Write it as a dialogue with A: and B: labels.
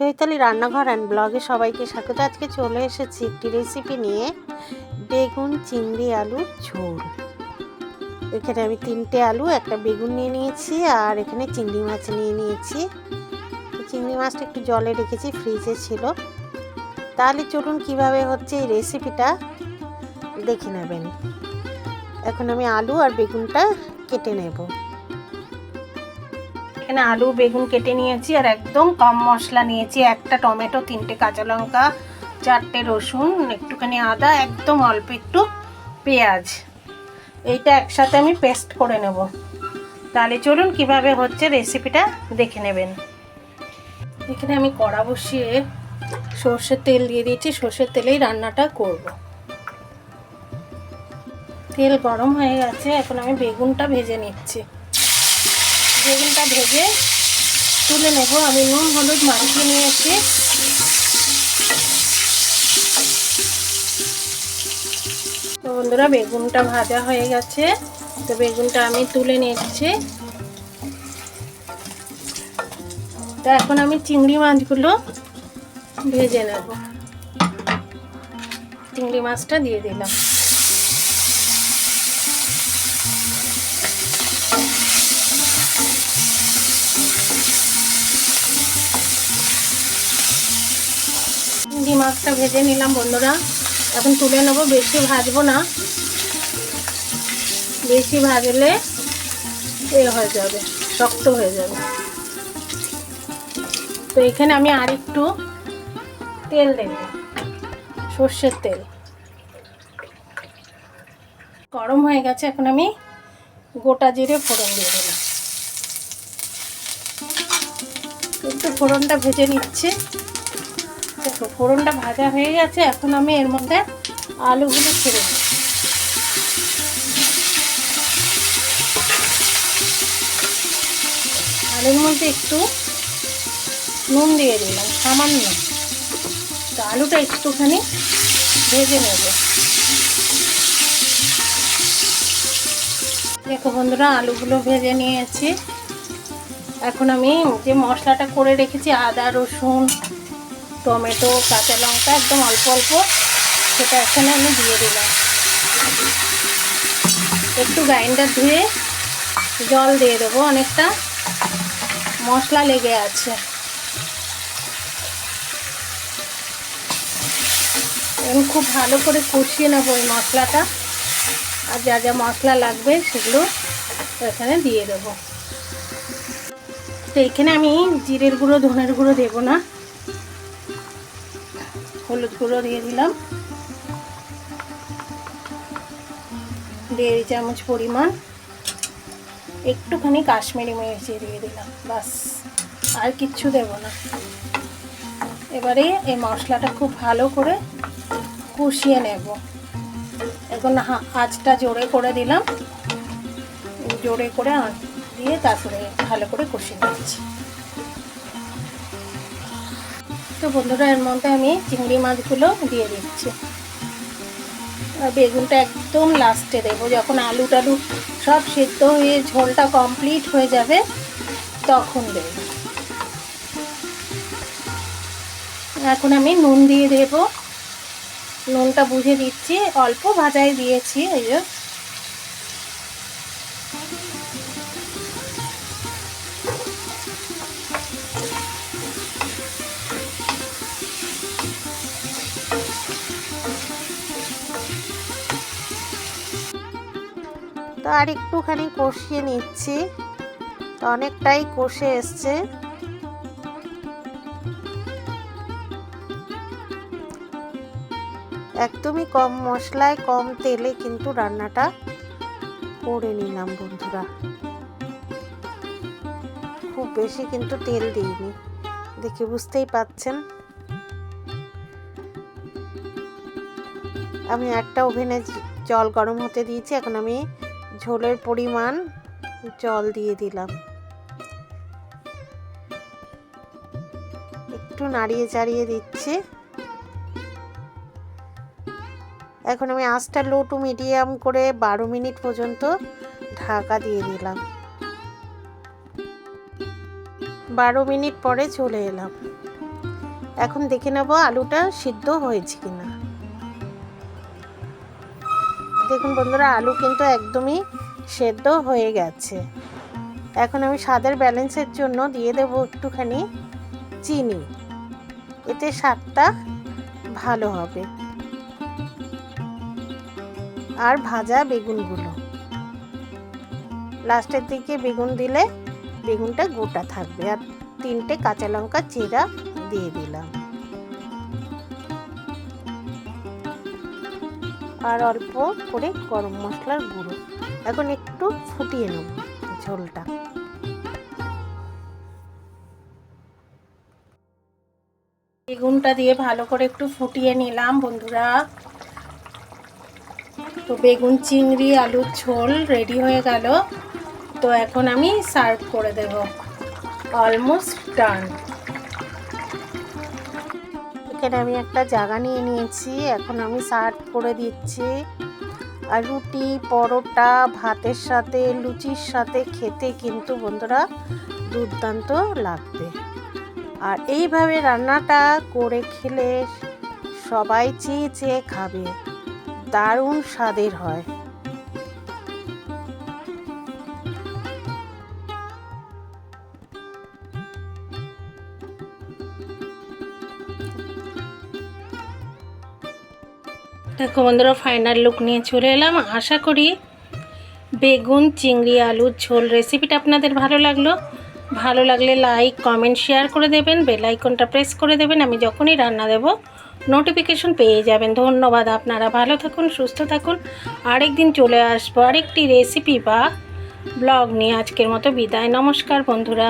A: চৈতালি রান্নাঘর অ্যান্ড ব্লগে সবাইকে স্বাগত। আজকে চলে এসেছি একটি রেসিপি নিয়ে, বেগুন, চিংড়ি আলুর ঝোল। এখানে আমি তিনটে আলু, একটা বেগুন নিয়ে নিয়েছি আর এখানে চিংড়ি মাছ নিয়ে নিয়েছি। চিংড়ি মাছটা একটু জলে রেখেছি ফ্রিজে ছিল। তাহলে চলুন কীভাবে হচ্ছে এই রেসিপিটা দেখে নেবেন। এখন আমি আলু আর বেগুনটা কেটে নেব।
B: এখানে আলু, বেগুন কেটে নিয়েছি আর একদম কম মশলা নিয়েছি। একটা টমেটো, তিনটে কাঁচা লঙ্কা, চারটে রসুন, একটুখানি আদা, একদম অল্প একটু পেঁয়াজ। এইটা একসাথে আমি পেস্ট করে নেব। তাহলে চলুন কীভাবে হচ্ছে রেসিপিটা দেখে নেবেন। এখানে আমি কড়া বসিয়ে সর্ষের তেল দিয়ে দিয়েছি। সর্ষের তেলেই রান্নাটা করব। তেল গরম হয়ে গেছে, এখন আমি বেগুনটা ভেজে নিচ্ছি। বেগুনটা ভেজে তুলে নেব। আমি নুন, হলুদ, মাখিয়ে নিয়েছি। তো বন্ধুরা, বেগুনটা ভাজা হয়ে গেছে। তো বেগুনটা আমি তুলে নিচ্ছি। তো এখন আমি চিংড়ি মাছগুলো ভেজে নেব। চিংড়ি মাছটা দিয়ে দিলাম। চিংড়ি মাছটা ভেজে নিলাম বন্ধুরা। এখন তুলে নেব, বেশি ভাজবো না। বেশি ভাজলে এ হয়ে যাবে, শক্ত হয়ে যাবে। তো এখানে আমি আর একটু তেল দেব, সর্ষের তেল। গরম হয়ে গেছে, এখন আমি গোটা জিরে ফোড়ন দিয়ে দিলাম একটু ফোড়নটা ভেজে নিচ্ছি। দেখো, ফোড়নটা ভাজা হয়ে গেছে, এখন আমি এর মধ্যে আলুগুলো ছেড়ে দিই আলুর মধ্যে একটু নুন দিয়ে দিলাম, সামান্য। তো আলুটা একটুখানি ভেজে নেব। দেখো বন্ধুরা, আলুগুলো ভেজে নিয়েছি। এখন আমি যে মশলাটা করে রেখেছি, আদা, রসুন টমেটো, কাঁচা লঙ্কা, একদম অল্প অল্প। সেটা এখানে আমি দিয়ে দিলাম। একটু গ্রাইন্ডার ধুয়ে জল দিয়ে দেবো, অনেকটা মশলা লেগে আছে। আমি খুব ভালো করে কষিয়ে নেব ওই মশলাটা। আর যা যা মশলা লাগবে সেগুলো এখানে দিয়ে দেবো। তো এখানে আমি জিরের গুঁড়ো, ধনের গুঁড়ো দেবো না। হলুদ গুঁড়ো দিয়ে দিলাম। দেড় চামচ পরিমাণ একটুখানি কাশ্মীরি মির্চি দিয়ে দিলাম, বাস। আর কিচ্ছু দেব না। এবারে এই মশলাটা খুব ভালো করে কষিয়ে নেব। এখন আঁচটা জোরে করে দিলাম। জোরে করে দিয়ে তারপরে ভালো করে কষিয়ে নিচ্ছি। তো বন্ধুরা, এর মধ্যে আমি চিংড়ি মাছগুলো দিয়ে দিচ্ছি। আর বেগুনটা একদম লাস্টে দেবো। যখন আলু টালু সব সিদ্ধ হয়ে ঝোলটা কমপ্লিট হয়ে যাবে, তখন দেব। এখন আমি নুন দিয়ে দেব। নুনটা বুঝে দিচ্ছি, অল্প ভাজাই দিয়েছি, এই যে।
A: তো আর একটুখানি কষিয়ে নিচ্ছি। তো অনেকটাই কষে এসছে। একদমই কম মশলায়, কম তেলে কিন্তু রান্নাটা করে নিলাম বন্ধুরা। খুব বেশি কিন্তু তেল দিইনি, দেখে বুঝতেই পাচ্ছেন। আমি একটা ওভেনে জল গরম হতে দিয়েছি, এখন আমি ঝোলের পরিমাণ জল দিয়ে দিলাম। একটু নাড়িয়ে চাড়িয়ে দিচ্ছি। এখন আমি আঁচটা লো টু মিডিয়াম করে বারো মিনিট পর্যন্ত ঢাকা দিয়ে দিলাম। বারো মিনিট পরে চলে এলাম। এখন দেখে নেব আলুটা সিদ্ধ হয়েছে কিনা। দেখুন বন্ধুরা, আলু কিন্তু একদমই সেদ্ধ হয়ে গেছে। এখন আমি স্বাদের ব্যালেন্সের জন্য দিয়ে দেব একটুখানি চিনি। এতে স্বাদটা ভালো হবে। আর ভাজা বেগুনগুলো। লাস্টের দিকে বেগুন দিলে বেগুনটা গোটা থাকবে। আর তিনটে কাঁচা লঙ্কা চিরা দিয়ে দিলাম। আর অল্প করে গরম মশলার গুঁড়ো। এখন একটু ফুটিয়ে নেব ঝোলটা।
B: বেগুনটা দিয়ে ভালো করে একটু ফুটিয়ে নিলাম বন্ধুরা। তো বেগুন, চিংড়ি, আলুর ঝোল রেডি হয়ে গেল। তো এখন আমি সার্ভ করে দেব। অলমোস্ট ডান
A: এখানে আমি একটা জায়গা নিয়ে নিয়েছি, এখন আমি সার্ভ করে দিচ্ছি। আর রুটি, পরোটা, ভাতের সাথে, লুচির সাথে খেতে কিন্তু বন্ধুরা দুর্দান্ত লাগবে। আর এইভাবে রান্নাটা করে খেলে সবাই চেয়ে চেয়ে খাবে, দারুণ স্বাদের হয়।
B: দেখো বন্ধুরা ফাইনাল লুক নিয়ে চলে এলাম। আশা করি বেগুন, চিংড়ি, আলুর ঝোল রেসিপিটা আপনাদের ভালো লাগল। ভালো লাগলে লাইক কমেন্ট শেয়ার করে দেবেন। বেল আইকনটা প্রেস করে দেবেন। আমি যখনই রান্না দেব নোটিফিকেশন পেয়ে যাবেন। ধন্যবাদ আপনারা। ভালো থাকুন, সুস্থ থাকুন। আরেকদিন চলে আসব আরেকটি রেসিপি বা ব্লগ নিয়ে। আজকের মতো বিদায়। নমস্কার বন্ধুরা।